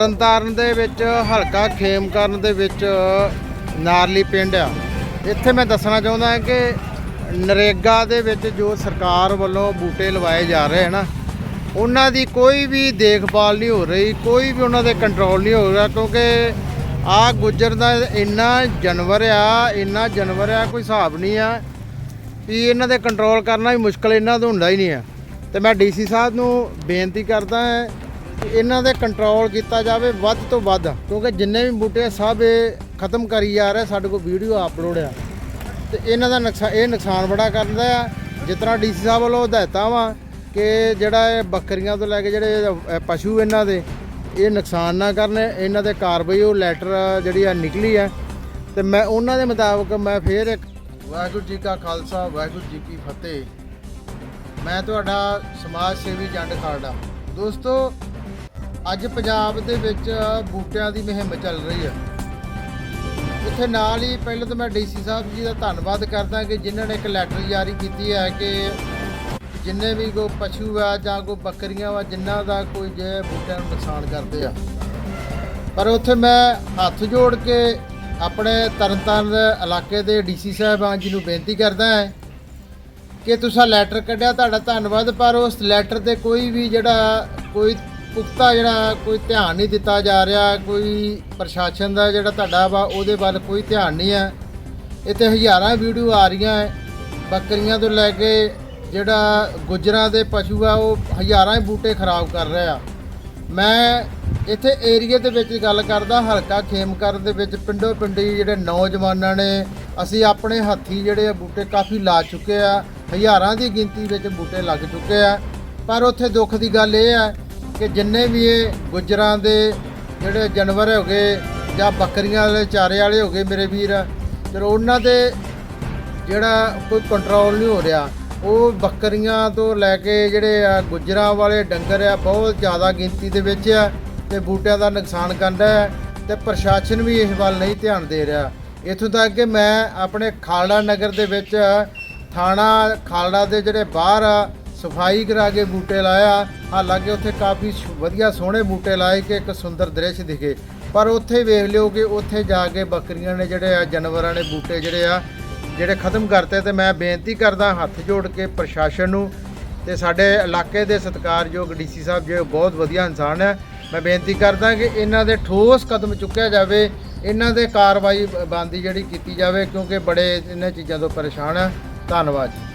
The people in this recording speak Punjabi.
ਤਰਨਤਾਰਨ ਦੇ ਵਿੱਚ ਹਲਕਾ ਖੇਮਕਰਨ ਦੇ ਵਿੱਚ ਨਾਰਲੀ ਪਿੰਡ ਆ। ਇੱਥੇ ਮੈਂ ਦੱਸਣਾ ਚਾਹੁੰਦਾ ਕਿ ਨਰੇਗਾ ਦੇ ਵਿੱਚ ਜੋ ਸਰਕਾਰ ਵੱਲੋਂ ਬੂਟੇ ਲਵਾਏ ਜਾ ਰਹੇ ਹਨ, ਉਹਨਾਂ ਦੀ ਕੋਈ ਵੀ ਦੇਖਭਾਲ ਨਹੀਂ ਹੋ ਰਹੀ, ਕੋਈ ਵੀ ਉਹਨਾਂ ਦੇ ਕੰਟਰੋਲ ਨਹੀਂ ਹੋ ਰਿਹਾ, ਕਿਉਂਕਿ ਆ ਗੁੱਜਰ ਦਾ ਇੰਨਾ ਜਾਨਵਰ ਆ, ਇੰਨਾ ਜਾਨਵਰ ਆ, ਕੋਈ ਹਿਸਾਬ ਨਹੀਂ ਆ ਵੀ ਇਹਨਾਂ ਦੇ ਕੰਟਰੋਲ ਕਰਨਾ ਵੀ ਮੁਸ਼ਕਲ, ਇਹਨਾਂ ਤੋਂ ਹੁੰਦਾ ਹੀ ਨਹੀਂ ਆ। ਤੇ ਮੈਂ ਡੀਸੀ ਸਾਹਿਬ ਨੂੰ ਬੇਨਤੀ ਕਰਦਾ ਹਾਂ ਇਹਨਾਂ ਦੇ ਕੰਟਰੋਲ ਕੀਤਾ ਜਾਵੇ ਵੱਧ ਤੋਂ ਵੱਧ, ਕਿਉਂਕਿ ਜਿੰਨੇ ਵੀ ਬੂਟੇ ਸਭ ਇਹ ਖਤਮ ਕਰੀ ਜਾ ਰਹੇ, ਸਾਡੇ ਕੋਲ ਵੀਡੀਓ ਅਪਲੋਡ ਆ। ਤੇ ਇਹਨਾਂ ਦਾ ਨੁਕਸਾਨ ਇਹ ਨੁਕਸਾਨ ਬੜਾ ਕਰਦਾ ਆ। ਜਿਸ ਤਰ੍ਹਾਂ ਡੀਸੀ ਸਾਹਿਬ ਵੱਲੋਂ ਹਦਾਇਤਾਂ ਵਾ ਕਿ ਜਿਹੜਾ ਇਹ ਬੱਕਰੀਆਂ ਤੋਂ ਲੈ ਕੇ ਜਿਹੜੇ ਪਸ਼ੂ ਇਹਨਾਂ ਦੇ, ਇਹ ਨੁਕਸਾਨ ਨਾ ਕਰਨ। ਇਹਨਾਂ ਦੇ ਕਾਰਵਾਈ ਉਹ ਲੈਟਰ ਜਿਹੜੀ ਆ ਨਿਕਲੀ ਆ। ਤੇ ਮੈਂ ਉਹਨਾਂ ਦੇ ਮੁਤਾਬਕ ਮੈਂ ਫੇਰ ਇੱਕ ਵਾਹਿਗੁਰੂ ਜੀ ਕਾ ਖਾਲਸਾ, ਵਾਹਿਗੁਰੂ ਜੀ ਕੀ ਫਤਿਹ। ਮੈਂ ਤੁਹਾਡਾ ਸਮਾਜ ਸੇਵੀ ਜੰਡ ਖਾਲੜਾ ਦੋਸਤੋ ਅੱਜ ਪੰਜਾਬ ਦੇ ਵਿੱਚ ਬੂਟਿਆਂ ਦੀ ਮੁਹਿੰਮ ਚੱਲ ਰਹੀ ਹੈ। ਇੱਥੇ ਨਾਲ ਹੀ ਪਹਿਲਾਂ ਤਾਂ ਮੈਂ ਡੀਸੀ ਸਾਹਿਬ ਜੀ ਦਾ ਧੰਨਵਾਦ ਕਰਦਾ ਕਿ ਜਿਨ੍ਹਾਂ ਨੇ ਇੱਕ ਲੈਟਰ ਜਾਰੀ ਕੀਤੀ ਹੈ ਕਿ ਜਿੰਨੇ ਵੀ ਕੋ ਪਸ਼ੂ ਆ ਜਾਂ ਕੋ ਬੱਕਰੀਆਂ ਵਾ, ਜਿਨ੍ਹਾਂ ਦਾ ਕੋਈ ਜੇ ਬੂਟਿਆਂ ਨੂੰ ਨੁਕਸਾਨ ਕਰਦੇ ਆ। ਪਰ ਉੱਥੇ ਮੈਂ ਹੱਥ ਜੋੜ ਕੇ ਆਪਣੇ ਤਰਨਤਾਰਨ ਇਲਾਕੇ ਦੇ ਡੀਸੀ ਸਾਹਿਬਾਨ ਜੀ ਨੂੰ ਬੇਨਤੀ ਕਰਦਾ ਹਾਂ ਕਿ ਤੁਸੀਂ ਲੈਟਰ ਕੱਢਿਆ, ਤੁਹਾਡਾ ਧੰਨਵਾਦ, ਪਰ ਉਸ ਲੈਟਰ ਤੇ ਕੋਈ ਵੀ ਜਿਹੜਾ ਕੋਈ ਪੁਖਤਾ ਜਿਹੜਾ ਕੋਈ ਧਿਆਨ ਨਹੀਂ ਦਿੱਤਾ ਜਾ ਰਿਹਾ, ਕੋਈ ਪ੍ਰਸ਼ਾਸਨ ਦਾ ਜਿਹੜਾ ਤੁਹਾਡਾ ਵਾ, ਉਹਦੇ ਵੱਲ ਕੋਈ ਧਿਆਨ ਨਹੀਂ ਹੈ। ਇੱਥੇ ਹਜ਼ਾਰਾਂ ਵੀਡੀਓ ਆ ਰਹੀਆਂ ਹੈ, ਬੱਕਰੀਆਂ ਤੋਂ ਲੈ ਕੇ ਜਿਹੜਾ ਗੁੱਜਰਾਂ ਦੇ ਪਸ਼ੂ ਆ, ਉਹ ਹਜ਼ਾਰਾਂ ਹੀ ਬੂਟੇ ਖਰਾਬ ਕਰ ਰਹੇ ਆ। ਮੈਂ ਇੱਥੇ ਏਰੀਏ ਦੇ ਵਿੱਚ ਗੱਲ ਕਰਦਾ, ਹਲਕਾ ਖੇਮਕਰਨ ਦੇ ਵਿੱਚ ਪਿੰਡੋ ਪਿੰਡੀ ਜਿਹੜੇ ਨੌਜਵਾਨਾਂ ਨੇ, ਅਸੀਂ ਆਪਣੇ ਹੱਥੀ ਜਿਹੜੇ ਆ, ਬੂਟੇ ਕਾਫੀ ਲਾ ਚੁੱਕੇ ਆ। ਹਜ਼ਾਰਾਂ ਦੀ ਗਿਣਤੀ ਵਿੱਚ ਬੂਟੇ ਲੱਗ ਚੁੱਕੇ ਆ। ਪਰ ਉੱਥੇ ਦੁੱਖ ਦੀ ਗੱਲ ਇਹ ਹੈ ਕਿ ਜਿੰਨੇ ਵੀ ਇਹ ਗੁੱਜਰਾਂ ਦੇ ਜਿਹੜੇ ਜਾਨਵਰ ਹੋ ਗਏ ਜਾਂ ਬੱਕਰੀਆਂ ਵਾਲੇ, ਚਾਰੇ ਵਾਲੇ ਹੋ ਗਏ ਮੇਰੇ ਵੀਰ ਚਲੋ ਉਹਨਾਂ ਦੇ ਜਿਹੜਾ ਕੋਈ ਕੰਟਰੋਲ ਨਹੀਂ ਹੋ ਰਿਹਾ। ਉਹ ਬੱਕਰੀਆਂ ਤੋਂ ਲੈ ਕੇ ਜਿਹੜੇ ਆ ਗੁੱਜਰਾਂ ਵਾਲੇ ਡੰਗਰ ਆ, ਬਹੁਤ ਜ਼ਿਆਦਾ ਗਿਣਤੀ ਦੇ ਵਿੱਚ ਆ ਤੇ ਬੂਟਿਆਂ ਦਾ ਨੁਕਸਾਨ ਕਰਦਾ ਹੈ ਤੇ ਪ੍ਰਸ਼ਾਸਨ ਵੀ ਇਸ ਵੱਲ ਨਹੀਂ ਧਿਆਨ ਦੇ ਰਿਹਾ। ਇੱਥੋਂ ਤੱਕ ਕਿ ਮੈਂ ਆਪਣੇ ਖਾਲੜਾ ਨਗਰ ਦੇ ਵਿੱਚ ਥਾਣਾ ਖਾਲੜਾ ਦੇ ਜਿਹੜੇ ਬਾਹਰ ਆ ਸਫ਼ਾਈ ਕਰਾ ਕੇ ਬੂਟੇ ਲਾਇਆ। ਹਾਲਾਂਕਿ ਉੱਥੇ ਕਾਫੀ ਸ਼- ਵਧੀਆ ਸੋਹਣੇ ਬੂਟੇ ਲਾਏ ਕਿ ਇੱਕ ਸੁੰਦਰ ਦ੍ਰਿਸ਼ ਦਿਖੇ। ਪਰ ਉੱਥੇ ਵੇਖ ਲਿਓ ਕਿ ਉੱਥੇ ਜਾ ਕੇ ਬੱਕਰੀਆਂ ਨੇ ਜਿਹੜੇ ਆ, ਜਾਨਵਰਾਂ ਨੇ ਬੂਟੇ ਜਿਹੜੇ ਆ, ਜਿਹੜੇ ਖਤਮ ਕਰਤੇ ਤੇ ਮੈਂ ਬੇਨਤੀ ਕਰਦਾ ਹੱਥ ਜੋੜ ਕੇ ਪ੍ਰਸ਼ਾਸਨ ਨੂੰ ਤੇ ਸਾਡੇ ਇਲਾਕੇ ਦੇ ਸਤਿਕਾਰਯੋਗ ਡੀਸੀ ਸਾਹਿਬ ਜੋ ਬਹੁਤ ਵਧੀਆ ਇਨਸਾਨ ਹੈ। ਮੈਂ ਬੇਨਤੀ ਕਰਦਾ ਕਿ ਇਹਨਾਂ ਦੇ ਠੋਸ ਕਦਮ ਚੁੱਕਿਆ ਜਾਵੇ, ਇਹਨਾਂ ਦੇ ਕਾਰਵਾਈ ਬੰਦੀ ਜਿਹੜੀ ਕੀਤੀ ਜਾਵੇ, ਕਿਉਂਕਿ ਬੜੇ ਇਹਨਾਂ ਚੀਜ਼ਾਂ ਤੋਂ ਪਰੇਸ਼ਾਨ ਆ। ਧੰਨਵਾਦ ਜੀ।